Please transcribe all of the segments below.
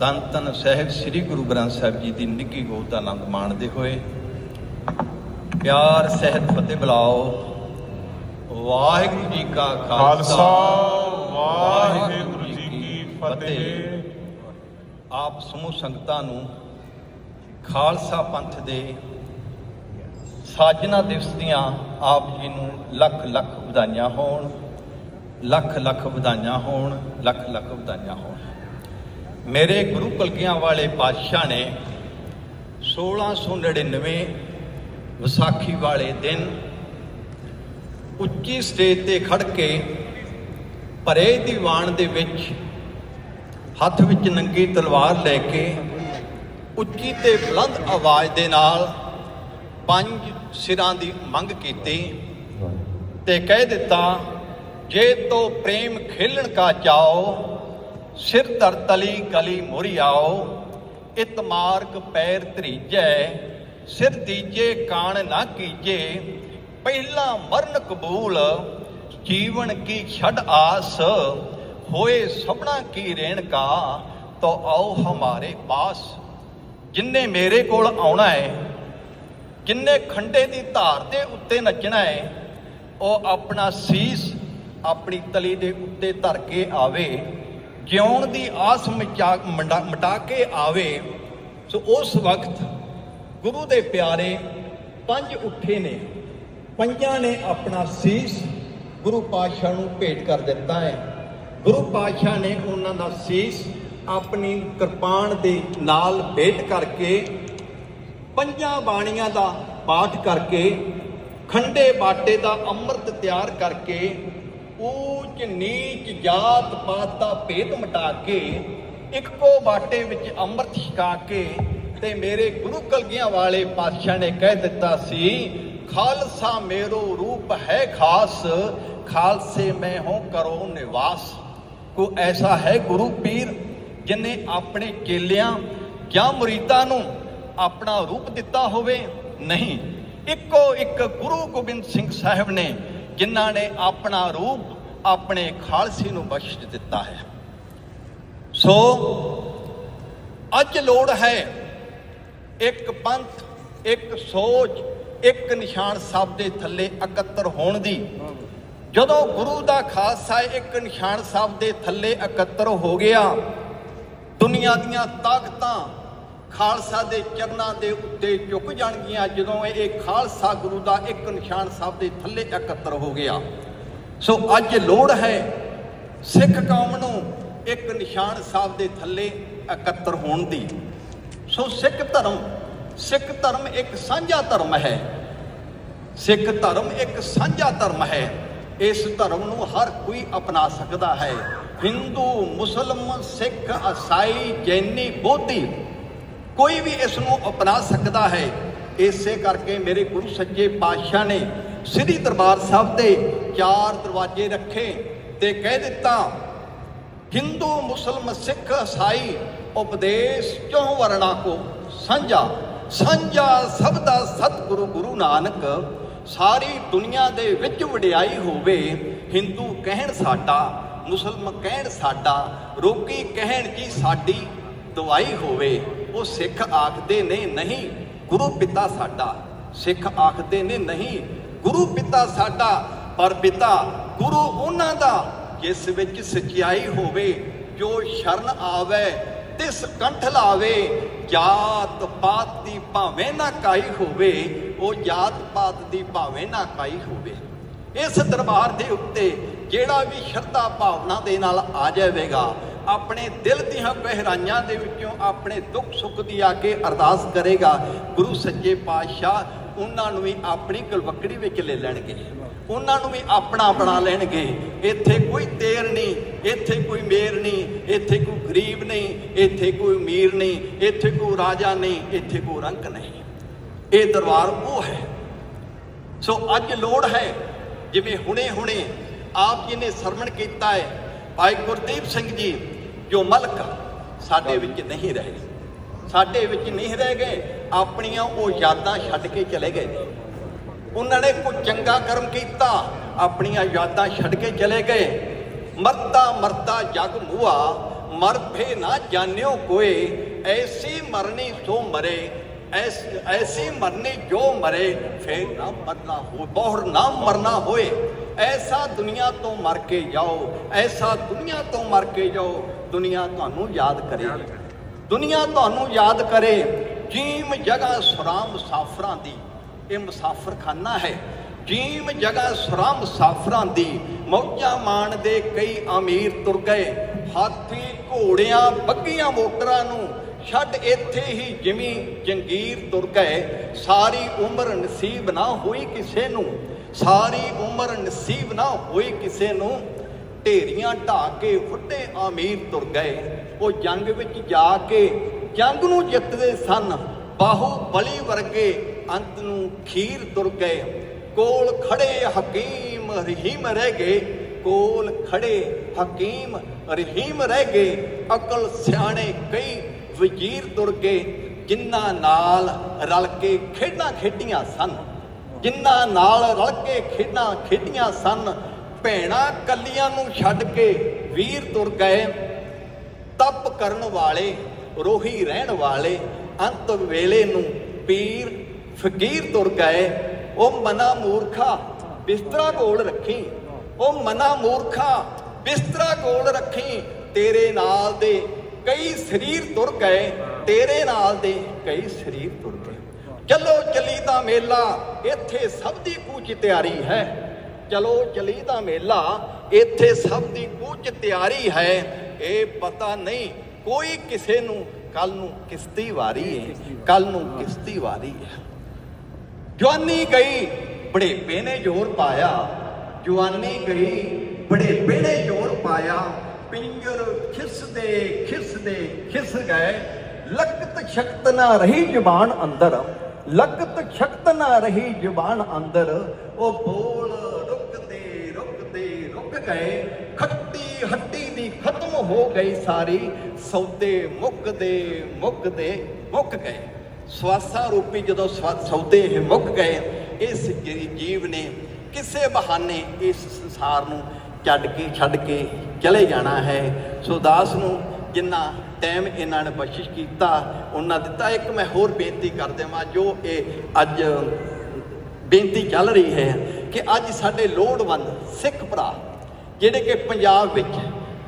ਤਨ ਤਨ ਸਾਹਿਬ ਸ੍ਰੀ ਗੁਰੂ ਗ੍ਰੰਥ ਸਾਹਿਬ ਜੀ ਦੀ ਨਿੱਘੀ ਗੋਦ ਦਾ ਆਨੰਦ ਮਾਣਦੇ ਹੋਏ ਪਿਆਰ ਸਹਿਤ ਫਤਿਹ ਬੁਲਾਓ। ਵਾਹਿਗੁਰੂ ਜੀ ਕਾ ਖਾਲਸਾ ਵਾਹਿਗੁਰੂ ਜੀ ਕੀ ਫਤਿਹ। ਆਪ ਸਮੂਹ ਸੰਗਤਾਂ ਨੂੰ ਖਾਲਸਾ ਪੰਥ ਦੇ ਸਾਜਨਾ ਦਿਵਸ ਦੀਆਂ ਆਪ ਜੀ ਨੂੰ ਲੱਖ ਲੱਖ ਵਧਾਈਆਂ ਹੋਣ ਲੱਖ ਲੱਖ ਵਧਾਈਆਂ ਹੋਣ ਲੱਖ ਲੱਖ ਵਧਾਈਆਂ ਹੋਣ। ਮੇਰੇ ਗੁਰੂ ਕਲਗੀਆਂ ਵਾਲੇ ਪਾਤਸ਼ਾਹ ਨੇ 1699 ਵਿਸਾਖੀ ਵਾਲੇ ਦਿਨ ਉੱਚੀ ਸਟੇਜ ਤੇ ਖੜ ਕੇ ਭਰੇ ਦੀਵਾਨ ਦੇ ਵਿੱਚ ਹੱਥ ਵਿੱਚ ਨੰਗੀ ਤਲਵਾਰ ਲੈ ਕੇ ਉੱਚੀ ਤੇ ਬੁਲੰਦ ਆਵਾਜ਼ ਦੇ ਨਾਲ ਪੰਜ ਸਿਰਾਂ ਦੀ ਮੰਗ ਕੀਤੀ ਤੇ ਕਹਿ ਦਿੱਤਾ, ਜੇ ਤੋ ਪ੍ਰੇਮ ਖੇਲਣ ਕਾ ਚਾਓ ਸਿਰ ਧਰ ਤਲੀ ਗਲੀ ਮੋਰੀ ਆਓ, ਇਤ ਮਾਰਗ ਪੈਰ ਧਰੀਜੈ, ਸਿਰ ਦੀਜੇ ਕਾਣ ਨਾ ਕੀਜੇ, ਪਹਿਲਾ ਮਰਨ ਕਬੂਲ, ਜੀਵਨ ਕੀ ਛੱਡ ਆਸ, ਹੋਏ ਸਭਨਾ ਕੀ ਰੇਣ ਕਾ, ਤੋ ਆਓ ਹਮਾਰੇ ਪਾਸ। ਜਿੰਨੇ ਮੇਰੇ ਕੋਲ ਆਉਣਾ ਹੈ ਜਿੰਨੇ ਖੰਡੇ ਦੀ ਧਾਰ ਦੇ ਉੱਤੇ ਨੱਚਣਾ ਹੈ ਉਹ ਆਪਣਾ ਸੀਸ ਆਪਣੀ ਤਲੀ ਦੇ ਉੱਤੇ ਧਰ ਕੇ ਆਵੇ ਜਿਉਣ ਦੀ ਆਸ ਮਿਟਾ ਮੰਡਾ- ਮਿਟਾ ਕੇ ਆਵੇ, ਸੋ ਉਸ ਵਕਤ ਗੁਰੂ ਦੇ ਪਿਆਰੇ ਪੰਜ ਉੱਠੇ ਨੇ। ਪੰਜਾਂ ਨੇ ਆਪਣਾ ਸੀਸ ਗੁਰੂ ਪਾਤਸ਼ਾਹ ਨੂੰ ਭੇਟ ਕਰ ਦਿੱਤਾ ਹੈ। ਗੁਰੂ ਪਾਤਸ਼ਾਹ ਨੇ ਉਹਨਾਂ ਦਾ ਸੀਸ ਆਪਣੀ ਕਿਰਪਾਨ ਦੇ ਨਾਲ ਭੇਟ ਕਰਕੇ ਪੰਜਾਂ ਬਾਣੀਆਂ ਦਾ ਪਾਠ ਕਰਕੇ, ਖੰਡੇ ਬਾਟੇ ਦਾ ਅੰਮ੍ਰਿਤ ਤਿਆਰ ਕਰਕੇ ਊਚ ਨੀਚ ਜਾਤ ਪਾਤ ਦਾ ਭੇਦ ਮਿਟਾ ਕੇ ਇੱਕੋ ਬਾਟੇ ਵਿੱਚ ਅੰਮ੍ਰਿਤ ਛਕਾ ਕੇ ਤੇ ਮੇਰੇ ਗੁਰੂ ਕਲਗੀਆਂ ਵਾਲੇ ਪਾਤਸ਼ਾਹ ਨੇ ਕਹਿ ਦਿੱਤਾ ਸੀ, ਖਾਲਸਾ ਮੇਰੋ ਰੂਪ ਹੈ ਖਾਸ, ਖਾਲਸੇ ਮੈਂ ਹੂੰ ਕਰੋ ਨਿਵਾਸ। ਕੋ ਐਸਾ ਹੈ ਗੁਰੂ ਪੀਰ ਜਿਨੇ ਆਪਣੇ ਚੇਲਿਆਂ ਜਾਂ ਮੁਰੀਦਾਂ ਨੂੰ ਆਪਣਾ ਰੂਪ ਦਿੱਤਾ ਹੋਵੇ? ਨਹੀਂ। ਇੱਕੋ ਇੱਕ ਗੁਰੂ ਗੋਬਿੰਦ ਸਿੰਘ ਸਾਹਿਬ ਨੇ ਜਿਨ੍ਹਾਂ ਨੇ ਆਪਣਾ ਰੂਪ ਆਪਣੇ ਖਾਲਸੇ ਨੂੰ ਬਖਸ਼ ਦਿੱਤਾ ਹੈ। ਸੋ ਅੱਜ ਲੋੜ ਹੈ ਇੱਕ ਪੰਥ, ਇੱਕ ਸੋਚ, ਇੱਕ ਨਿਸ਼ਾਨ ਸਾਹਿਬ ਦੇ ਥੱਲੇ ਇਕੱਤਰ ਹੋਣ ਦੀ। ਜਦੋਂ ਗੁਰੂ ਦਾ ਖਾਲਸਾ ਇੱਕ ਨਿਸ਼ਾਨ ਸਾਹਿਬ ਦੇ ਥੱਲੇ ਇਕੱਤਰ ਹੋ ਗਿਆ, ਦੁਨੀਆ ਦੀਆਂ ਤਾਕਤਾਂ ਖਾਲਸਾ ਦੇ ਚਰਨਾਂ ਦੇ ਉੱਤੇ ਝੁਕ ਜਾਣਗੀਆਂ ਜਦੋਂ ਇਹ ਖਾਲਸਾ ਗੁਰੂ ਦਾ ਇੱਕ ਨਿਸ਼ਾਨ ਸਾਹਿਬ ਦੇ ਥੱਲੇ ਇਕੱਤਰ ਹੋ ਗਿਆ। ਸੋ ਅੱਜ ਲੋੜ ਹੈ ਸਿੱਖ ਕੌਮ ਨੂੰ ਇੱਕ ਨਿਸ਼ਾਨ ਸਾਹਿਬ ਦੇ ਥੱਲੇ ਇਕੱਤਰ ਹੋਣ ਦੀ। ਸੋ ਸਿੱਖ ਧਰਮ ਸਿੱਖ ਧਰਮ ਇੱਕ ਸਾਂਝਾ ਧਰਮ ਹੈ। ਸਿੱਖ ਧਰਮ ਇੱਕ ਸਾਂਝਾ ਧਰਮ ਹੈ। ਇਸ ਧਰਮ ਨੂੰ ਹਰ ਕੋਈ ਅਪਣਾ ਸਕਦਾ ਹੈ। ਹਿੰਦੂ, ਮੁਸਲਮਾਨ, ਸਿੱਖ, ਈਸਾਈ, ਜੈਨੀ, ਬੋਧੀ ਕੋਈ ਵੀ ਇਸ ਨੂੰ ਅਪਣਾ ਸਕਦਾ ਹੈ। ਇਸੇ ਕਰਕੇ ਮੇਰੇ ਗੁਰੂ ਸੱਚੇ ਪਾਤਸ਼ਾਹ ਨੇ ਸ੍ਰੀ ਦਰਬਾਰ ਸਾਹਿਬ ਦੇ ਚਾਰ ਦਰਵਾਜ਼ੇ ਰੱਖੇ ਤੇ ਕਹਿ ਦਿੱਤਾ, ਹਿੰਦੂ, ਮੁਸਲਮ, ਸਿੱਖ ਈਸਾਈ ਉਪਦੇਸ਼ ਚੋਂ ਵਰਣਾ ਕੋ? ਸਾਂਝਾ ਸਾਂਝਾ ਸਭ ਦਾ ਸਤਿਗੁਰੂ ਗੁਰੂ ਨਾਨਕ, ਸਾਰੀ ਦੁਨੀਆ ਦੇ ਵਿੱਚ ਵਡਿਆਈ ਹੋਵੇ। ਹਿੰਦੂ ਕਹਿਣ ਸਾਡਾ, ਮੁਸਲਮ ਕਹਿਣ ਸਾਡਾ, ਰੋਗੀ ਕਹਿਣ ਜੀ ਸਾਡੀ ਦਵਾਈ ਹੋਵੇ। ਉਹ ਸਿੱਖ ਆਖਦੇ ਨੇ ਨਹੀਂ, ਗੁਰੂ ਪਿਤਾ ਸਾਡਾ। ਸਿੱਖ ਆਖਦੇ ਨੇ ਨਹੀਂ, ਗੁਰੂ ਪਿਤਾ ਸਾਡਾ, ਪਰ ਪਿਤਾ, ਗੁਰੂ ਉਹਨਾਂ ਦਾ, ਜਿਸ ਵਿੱਚ ਸਚਾਈ ਹੋਵੇ, ਜੋ ਸ਼ਰਨ ਆਵੇ, ਤਿਸ ਕੰਠ ਲਾਵੇ, ਜਾਤ ਪਾਤ ਦੀ ਭਾਵੇਂ ਨਾ ਕਾਈ ਹੋਵੇ, ਉਹ ਜਾਤ ਪਾਤ ਦੀ ਭਾਵੇਂ ਨਾ ਕਾਈ ਹੋਵੇ। ਇਸ ਦਰਬਾਰ ਦੇ ਉੱਤੇ ਜਿਹੜਾ ਵੀ ਸ਼ਰਧਾ ਭਾਵਨਾ ਦੇ ਨਾਲ ਆ ਜਾਵੇਗਾ ਆਪਣੇ ਦਿਲ ਦੀਆਂ ਗਹਿਰਾਈਆਂ ਦੇ ਵਿੱਚੋਂ ਆਪਣੇ ਦੁੱਖ ਸੁੱਖ ਦੀ ਆ ਕੇ ਅਰਦਾਸ ਕਰੇਗਾ। ਗੁਰੂ ਸੱਚੇ ਪਾਤਸ਼ਾਹ ਉਹਨਾਂ ਨੂੰ ਵੀ ਆਪਣੀ ਗਲਵਕੜੀ ਵਿੱਚ ਲੈ ਲੈਣਗੇ। ਉਹਨਾਂ ਨੂੰ ਵੀ ਆਪਣਾ ਬਣਾ ਲੈਣਗੇ। ਇੱਥੇ ਕੋਈ ਤੇਰ ਨਹੀਂ, ਇੱਥੇ ਕੋਈ ਮੇਰ ਨਹੀਂ, ਇੱਥੇ ਕੋਈ ਗਰੀਬ ਨਹੀਂ, ਇੱਥੇ ਕੋਈ ਅਮੀਰ ਨਹੀਂ, ਇੱਥੇ ਕੋਈ ਰਾਜਾ ਨਹੀਂ, ਇੱਥੇ ਕੋਈ ਰੰਕ ਨਹੀਂ। ਇਹ ਦਰਬਾਰ ਉਹ ਹੈ। ਸੋ ਅੱਜ ਲੋੜ ਹੈ, ਜਿਵੇਂ ਹੁਣੇ-ਹੁਣੇ ਆਪ ਜੀ ਨੇ ਸਰਵਣ ਕੀਤਾ ਹੈ। ਭਾਈ ਗੁਰਦੀਪ ਸਿੰਘ ਜੀ ਜੋ ਮਲਕ ਸਾਡੇ ਵਿੱਚ ਨਹੀਂ ਰਹੇ। ਸਾਡੇ ਵਿੱਚ ਨਹੀਂ ਰਹਿ ਗਏ, ਆਪਣੀਆਂ ਉਹ ਯਾਦਾਂ ਛੱਡ ਕੇ ਚਲੇ ਗਏ। ਨੇ ਉਹਨਾਂ ਨੇ ਕੋਈ ਚੰਗਾ ਕਰਮ ਕੀਤਾ, ਆਪਣੀਆਂ ਯਾਦਾਂ ਛੱਡ ਕੇ ਚਲੇ ਗਏ। ਮਰਦਾ ਮਰਦਾ ਜਗ ਮੂਆ, ਮਰ ਭੇ ਨਾ ਜਾਣਿਓ ਕੋਏ, ਐਸੀ ਮਰਨੀ ਸੋ ਮਰੇ, ਐਸ, ਐਸੀ ਮਰਨੀ ਜੋ ਮਰੇ ਫੇਰ ਨਾ ਮਰਨਾ ਹੋ ਬਹੁਰ ਨਾ ਮਰਨਾ ਹੋਏ। ਐਸਾ ਦੁਨੀਆ ਤੋਂ ਮਰ ਕੇ ਜਾਓ, ਐਸਾ ਦੁਨੀਆ ਤੋਂ ਮਰ ਕੇ ਜਾਓ। ਦੁਨੀਆ ਤੁਹਾਨੂੰ ਯਾਦ ਕਰੇਗੀ ਦੁਨੀਆ ਤੁਹਾਨੂੰ ਯਾਦ ਕਰੇ। ਜੀਮ ਜਗ੍ਹਾ ਸੁਰਾ ਮੁਸਾਫਰਾਂ ਦੀ। ਇਹ ਮੁਸਾਫਰਖਾਨਾ ਹੈ। ਜੀਮ ਜਗ੍ਹਾ ਸੁਰਾ ਮੁਸਾਫਰਾਂ ਦੀ। ਮੌਜਾਂ ਮਾਣਦੇ ਕਈ ਅਮੀਰ ਤੁਰ ਗਏ। ਹਾਥੀ ਘੋੜਿਆਂ, ਬੱਗੀਆਂ ਮੋਟਰਾਂ ਨੂੰ ਛੱਡ ਇੱਥੇ ਹੀ ਜਿਵੇਂ ਜੰਗੀਰ ਤੁਰ ਗਏ। ਸਾਰੀ ਉਮਰ ਨਸੀਬ ਨਾ ਹੋਈ ਕਿਸੇ ਨੂੰ। ਸਾਰੀ ਉਮਰ ਨਸੀਬ ਨਾ ਹੋਈ ਕਿਸੇ ਨੂੰ। ਢੇਰੀਆਂ ਢਾ ਕੇ ਫੁੱਟੇ ਆਮੀਰ ਤੁਰ ਗਏ। ਉਹ ਜੰਗ ਵਿੱਚ ਜਾ ਕੇ ਜੰਗ ਨੂੰ ਜਿੱਤਦੇ ਸਨ। ਬਾਹੂ ਬਲੀ ਵਰਗੇ ਅੰਤ ਨੂੰ ਖੀਰ ਤੁਰ ਗਏ। ਕੋਲ ਖੜੇ ਹਕੀਮ ਰਹੀਮ ਰਹਿ ਗਏ। ਕੋਲ ਖੜੇ ਹਕੀਮ ਰਹੀਮ ਰਹਿ ਗਏ। ਅਕਲ ਸਿਆਣੇ ਕਈ ਵਜ਼ੀਰ ਤੁਰ ਗਏ। ਜਿਨ੍ਹਾਂ ਨਾਲ ਰਲ ਕੇ ਖੇਡਾਂ ਖੇਡੀਆਂ ਸਨ। ਜਿਨ੍ਹਾਂ ਨਾਲ ਰਲ ਕੇ ਖੇਡਾਂ ਖੇਡੀਆਂ ਸਨ। ਭੈਣਾ ਕੱਲੀਆਂ ਨੂੰ ਛੱਡ ਕੇ ਵੀਰ ਤੁਰ ਗਏ। ਤਪ ਕਰਨ ਵਾਲੇ, ਰੋਹੀ ਰਹਿਣ ਵਾਲੇ, ਅੰਤ ਵੇਲੇ ਨੂੰ ਪੀਰ ਫਕੀਰ ਤੁਰ ਗਏ। ਉਹ ਮਨਾ ਮੂਰਖਾ, ਬਿਸਤਰਾ ਕੋਲ ਰੱਖੀ। ਉਹ ਮਨਾ ਮੂਰਖਾ, ਬਿਸਤਰਾ ਕੋਲ ਰੱਖੀ। ਤੇਰੇ ਨਾਲ ਦੇ ਕਈ ਸਰੀਰ ਤੁਰ ਗਏ। ਤੇਰੇ ਨਾਲ ਦੇ ਕਈ ਸਰੀਰ ਤੁਰ ਗਏ। ਚਲੋ ਚੱਲੀ ਦਾ ਮੇਲਾ, ਇੱਥੇ ਸਭ ਦੀ ਕੂਚ ਤਿਆਰੀ ਹੈ। ਚਲੋ ਚਲੀ ਦਾ ਮੇਲਾ, ਇੱਥੇ ਸਭ ਦੀ ਕੁਝ ਤਿਆਰੀ ਹੈ। ਇਹ ਪਤਾ ਨਹੀਂ, ਕੋਈ ਕਿਸੇ ਨੂੰ ਕੱਲ ਨੂੰ ਕਿਸਤੀ ਵਾਰੀ ਹੈ ਕੱਲ ਨੂੰ ਕਿਸਤੀ ਵਾਰੀ ਹੈ ਜਵਾਨੀ ਗਈ, ਬੜੇਪੇ ਨੇ ਜ਼ੋਰ ਪਾਇਆ। ਜਵਾਨੀ ਗਈ, ਬੜੇਪੇ ਨੇ ਜ਼ੋਰ ਪਾਇਆ। ਪਿੰਜਰ ਖਿਸਦੇ ਖਿਸਦੇ, ਖਿਸ ਗਏ। ਲਕਤ ਸ਼ਕਤ ਨਾ ਰਹੀ ਜ਼ੁਬਾਨ ਅੰਦਰ। ਲਕਤ ਸ਼ਕਤ ਨਾ ਰਹੀ ਜ਼ੁਬਾਨ ਅੰਦਰ। ਉਹ ਬੋਲ ਗਏ, ਖੱਟੀ ਹੱਟੀ ਦੀ ਖਤਮ ਹੋ ਗਈ ਸਾਰੀ, ਸੌਦੇ ਮੁੱਕਦੇ ਮੁੱਕਦੇ ਮੁੱਕ ਗਏ। ਸਵਾਸਾ ਰੂਪੀ ਜਦੋਂ ਸਵਾ- ਸੌਦੇ ਇਹ ਮੁੱਕ ਗਏ, ਇਸ ਜੀਵ ਨੇ ਕਿਸੇ ਬਹਾਨੇ ਇਸ ਸੰਸਾਰ ਨੂੰ ਛੱਡ ਕੇ ਛੱਡ ਕੇ ਚਲੇ ਜਾਣਾ ਹੈ। ਸੋ ਦਾਸ ਨੂੰ ਜਿੰਨਾ ਟਾਈਮ ਇਹਨਾਂ ਨੇ ਬਖਸ਼ਿਸ਼ ਕੀਤਾ, ਉਹਨਾਂ ਦਿੱਤਾ। ਇੱਕ ਮੈਂ ਹੋਰ ਬੇਨਤੀ ਕਰ ਦੇਵਾਂ, ਜੋ ਇਹ ਅੱਜ ਬੇਨਤੀ ਚੱਲ ਰਹੀ ਹੈ ਕਿ ਅੱਜ ਸਾਡੇ ਲੋੜਵੰਦ ਸਿੱਖ ਭਰਾ ਜਿਹੜੇ ਕਿ ਪੰਜਾਬ ਵਿੱਚ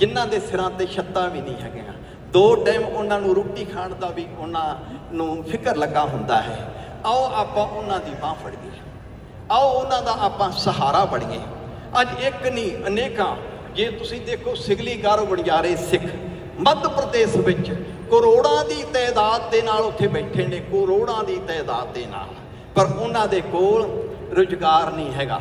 ਜਿਨ੍ਹਾਂ ਦੇ ਸਿਰਾਂ ਤੇ ਛੱਤਾਂ ਵੀ ਨਹੀਂ ਹੈਗੀਆਂ। ਦੋ ਟਾਈਮ ਉਹਨਾਂ ਨੂੰ ਰੋਟੀ ਖਾਣ ਦਾ ਵੀ ਉਹਨਾਂ ਨੂੰ ਫਿਕਰ ਲੱਗਾ ਹੁੰਦਾ ਹੈ। ਆਓ ਆਪਾਂ ਉਹਨਾਂ ਦੀ ਬਾਹ ਫੜੀਏ। ਆਓ ਉਹਨਾਂ ਦਾ ਆਪਾਂ ਸਹਾਰਾ ਬਣੀਏ। ਅੱਜ ਇੱਕ ਨਹੀਂ, ਅਨੇਕਾਂ। ਜੇ ਤੁਸੀਂ ਦੇਖੋ, ਸਿਗਲੀ ਵਣਜਾਰੇ ਸਿੱਖ, ਮੱਧ ਪ੍ਰਦੇਸ਼ ਵਿੱਚ ਕਰੋੜਾਂ ਦੀ ਤਾਦਾਦ ਦੇ ਨਾਲ ਉੱਥੇ ਬੈਠੇ ਨੇ, ਕਰੋੜਾਂ ਦੀ ਤਾਦਾਦ ਦੇ ਨਾਲ। ਪਰ ਉਹਨਾਂ ਦੇ ਕੋਲ ਰੁਜ਼ਗਾਰ ਨਹੀਂ ਹੈਗਾ।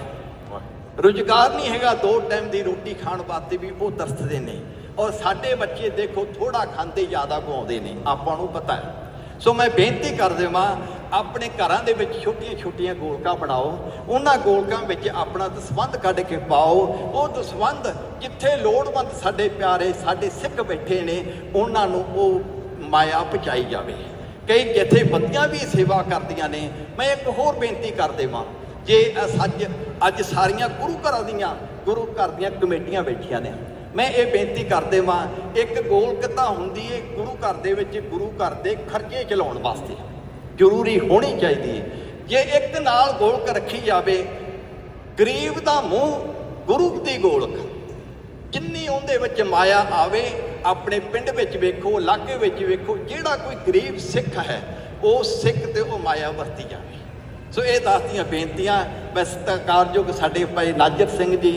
ਰੁਜ਼ਗਾਰ ਨਹੀਂ ਹੈਗਾ, ਦੋ ਟਾਈਮ ਦੀ ਰੋਟੀ ਖਾਣ ਵਾਸਤੇ ਵੀ ਉਹ ਤਰਸਦੇ ਨੇ। ਔਰ ਸਾਡੇ ਬੱਚੇ ਦੇਖੋ ਥੋੜਾ ਖਾਂਦੇ ਜ਼ਿਆਦਾ ਗਵਾਉਂਦੇ ਨੇ, ਆਪਾਂ ਨੂੰ ਪਤਾ ਹੈ। ਸੋ ਮੈਂ ਬੇਨਤੀ ਕਰ ਦੇਵਾਂ, ਆਪਣੇ ਘਰਾਂ ਦੇ ਵਿੱਚ ਛੋਟੀਆਂ-ਛੋਟੀਆਂ ਗੋਲਕਾਂ ਬਣਾਓ, ਉਹਨਾਂ ਗੋਲਕਾਂ ਵਿੱਚ ਆਪਣਾ ਦਸਵੰਧ ਕੱਢ ਕੇ ਪਾਓ। ਉਹ ਦਸਵੰਧ ਜਿੱਥੇ ਲੋੜਵੰਦ ਸਾਡੇ ਪਿਆਰੇ, ਸਾਡੇ ਸਿੱਖ ਬੈਠੇ ਨੇ, ਉਹਨਾਂ ਨੂੰ ਉਹ ਮਾਇਆ ਪਹੁੰਚਾਈ ਜਾਵੇ। ਕਈ ਜਥੇਬੰਦੀਆਂ ਵੀ ਸੇਵਾ ਕਰਦੀਆਂ ਨੇ। ਮੈਂ ਇੱਕ ਹੋਰ ਬੇਨਤੀ ਕਰ ਦੇਵਾਂ। ਜੇ ਅਸ ਅੱਜ ਅੱਜ ਸਾਰੀਆਂ ਗੁਰੂ ਘਰਾਂ ਦੀਆਂ, ਗੁਰੂ ਘਰ ਦੀਆਂ ਕਮੇਟੀਆਂ ਬੈਠੀਆਂ ਨੇ, ਮੈਂ ਇਹ ਬੇਨਤੀ ਕਰਦੇ ਵਾਂ ਇੱਕ ਗੋਲਕ ਤਾਂ ਹੁੰਦੀ ਹੈ ਗੁਰੂ ਘਰ ਦੇ ਵਿੱਚ ਗੁਰੂ ਘਰ ਦੇ ਖਰਚੇ ਚਲਾਉਣ ਵਾਸਤੇ। ਜ਼ਰੂਰੀ ਹੋਣੀ ਚਾਹੀਦੀ ਹੈ ਜੇ ਇੱਕ ਨਾਲ ਗੋਲਕ ਰੱਖੀ ਜਾਵੇ, ਗਰੀਬ ਦਾ ਮੂੰਹ ਗੁਰੂ ਦੀ ਗੋਲਕ। ਜਿੰਨੀ ਉਹਦੇ ਵਿੱਚ ਮਾਇਆ ਆਵੇ, ਆਪਣੇ ਪਿੰਡ ਵਿੱਚ ਵੇਖੋ, ਇਲਾਕੇ ਵਿੱਚ ਵੇਖੋ, ਜਿਹੜਾ ਕੋਈ ਗਰੀਬ ਸਿੱਖ ਹੈ, ਉਹ ਸਿੱਖ ਤੇ ਉਹ ਮਾਇਆ ਵਰਤੀ ਜਾਵੇ। ਸੋ ਇਹ ਦੱਸਦੀਆਂ ਬੇਨਤੀਆਂ, ਬਸ ਸਤਿਕਾਰਯੋਗ ਸਾਡੇ ਭਾਈ ਨਾਜਰ ਸਿੰਘ ਜੀ,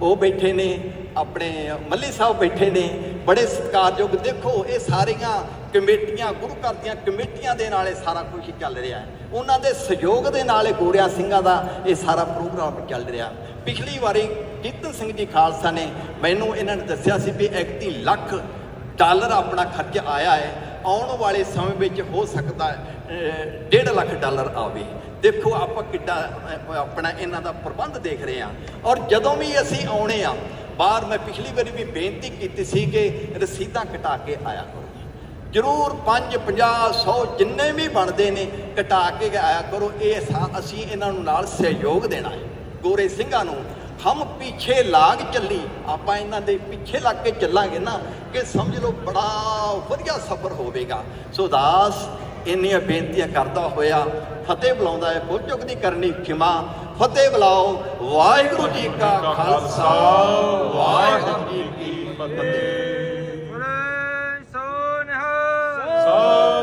ਉਹ ਬੈਠੇ ਨੇ, ਆਪਣੇ ਮੱਲੀ ਸਾਹਿਬ ਬੈਠੇ ਨੇ, ਬੜੇ ਸਤਿਕਾਰਯੋਗ, ਦੇਖੋ ਇਹ ਸਾਰੀਆਂ ਕਮੇਟੀਆਂ, ਗੁਰੂ ਘਰ ਦੀਆਂ ਕਮੇਟੀਆਂ ਦੇ ਨਾਲ ਇਹ ਸਾਰਾ ਕੁਝ ਚੱਲ ਰਿਹਾ ਹੈ। ਉਹਨਾਂ ਦੇ ਸਹਿਯੋਗ ਦੇ ਨਾਲ ਇਹ ਗੋਰਿਆ ਸਿੰਘਾਂ ਦਾ ਇਹ ਸਾਰਾ ਪ੍ਰੋਗਰਾਮ ਚੱਲ ਰਿਹਾ। ਪਿਛਲੀ ਵਾਰੀ ਕੀਰਤਨ ਸਿੰਘ ਜੀ ਖਾਲਸਾ ਨੇ ਮੈਨੂੰ ਇਹਨਾਂ ਨੇ ਦੱਸਿਆ ਸੀ ਵੀ 31 ਲੱਖ ਡਾਲਰ ਆਪਣਾ ਖਰਚ ਆਇਆ ਹੈ, ਆਉਣ ਵਾਲੇ ਸਮੇਂ ਵਿੱਚ ਹੋ ਸਕਦਾ ਹੈ 1.5 ਲੱਖ ਡਾਲਰ ਆਵੇ। ਦੇਖੋ ਆਪਾਂ ਕਿੱਡਾ ਆਪਣਾ ਇਹਨਾਂ ਦਾ ਪ੍ਰਬੰਧ ਦੇਖ ਰਹੇ ਹਾਂ। ਔਰ ਜਦੋਂ ਵੀ ਅਸੀਂ ਆਉਣੇ ਆ ਬਾਹਰ ਮੈਂ ਪਿਛਲੀ ਵਾਰੀ ਵੀ ਬੇਨਤੀ ਕੀਤੀ ਸੀ ਕਿ ਰਸੀਦਾਂ ਕਟਾ ਕੇ ਆਇਆ ਕਰੋ। ਜਰੂਰ 5 50 100 ਜਿੰਨੇ ਵੀ ਬਣਦੇ ਨੇ, ਕਟਾ ਕੇ ਆਇਆ ਕਰੋ। ਇਹ ਸਾ- ਅਸੀਂ ਇਹਨਾਂ ਨੂੰ ਨਾਲ ਸਹਿਯੋਗ ਦੇਣਾ ਹੈ। ਗੋਰੇ ਸਿੰਘਾਂ ਨੂੰ ਹਮ ਪਿੱਛੇ ਲਾਗ ਚੱਲੀ। ਆਪਾਂ ਇਹਨਾਂ ਦੇ ਪਿੱਛੇ ਲੱਗ ਕੇ ਚੱਲਾਂਗੇ ਨਾ ਕਿ ਸਮਝ ਲਓ ਬੜਾ ਵਧੀਆ ਸਫ਼ਰ ਹੋਵੇਗਾ। ਸੋ ਦਾਸ ਇੰਨੀਆਂ ਬੇਨਤੀਆਂ ਕਰਦਾ ਹੋਇਆ ਫਤਿਹ ਬੁਲਾਉਂਦਾ ਹੈ ਬੁੱਝੁਕ ਦੀ ਕਰਨੀ ਖਿਮਾ ਫਤਿਹ ਬੁਲਾਓ ਵਾਹਿਗੁਰੂ ਜੀ ਕਾ ਖਾਲਸਾ ਵਾਹਿਗੁਰੂ ਜੀ ਕੀ ਫਤਿਹ। ਬੋਲੇ ਸੋ